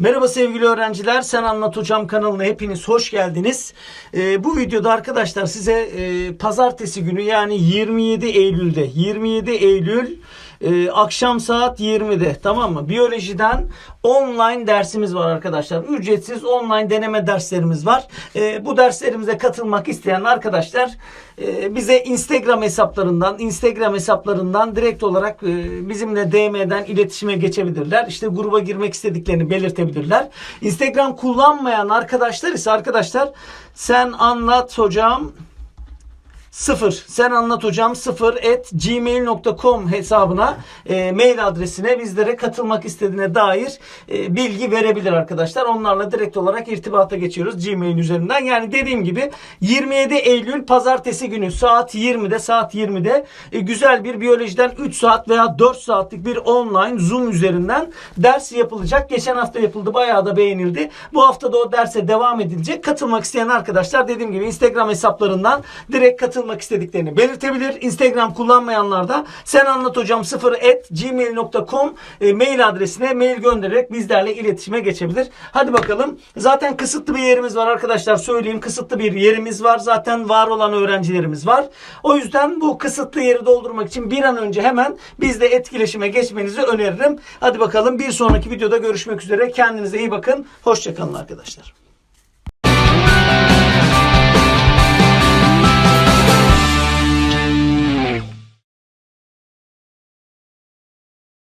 Merhaba sevgili öğrenciler. Sen Anlat Hocam kanalına hepiniz hoş geldiniz. Ee, bu videoda arkadaşlar size e, pazartesi günü yani 27 Eylül'de 27 Eylül e, akşam saat 20'de tamam mı? Biyolojiden online dersimiz var arkadaşlar. Ücretsiz online deneme derslerimiz var. E, bu derslerimize katılmak isteyen arkadaşlar e, bize Instagram hesaplarından Instagram hesaplarından direkt olarak e, bizimle DM'den iletişime geçebilirler. İşte gruba girmek istediklerini belirtebilirler. Instagram kullanmayan arkadaşlar ise arkadaşlar sen anlat hocam 0 sen anlat hocam 0 at gmail.com hesabına e, mail adresine bizlere katılmak istediğine dair e, bilgi verebilir arkadaşlar. Onlarla direkt olarak irtibata geçiyoruz Gmail üzerinden. Yani dediğim gibi 27 Eylül pazartesi günü saat 20'de saat 20'de e, güzel bir biyolojiden 3 saat veya 4 saatlik bir online Zoom üzerinden ders yapılacak. Geçen hafta yapıldı bayağı da beğenildi. Bu hafta da o derse devam edilecek. Katılmak isteyen arkadaşlar dediğim gibi Instagram hesaplarından direkt katılmak istediklerini belirtebilir. Instagram kullanmayanlar da sen anlat hocam 0 at gmail.com e, mail adresine mail göndererek bizlerle iletişime geçebilir. Hadi bakalım. Zaten kısıtlı bir yerimiz var arkadaşlar. Söyleyeyim kısıtlı bir yerimiz var. Zaten var olan öğrencilerimiz var. O yüzden bu kısıtlı yeri doldurmak için bir an önce hemen bizle etkileşime geçmenizi öneririm. Hadi bakalım bir sonraki videoda görüşmek üzere. Kendinize iyi bakın. Hoşçakalın arkadaşlar.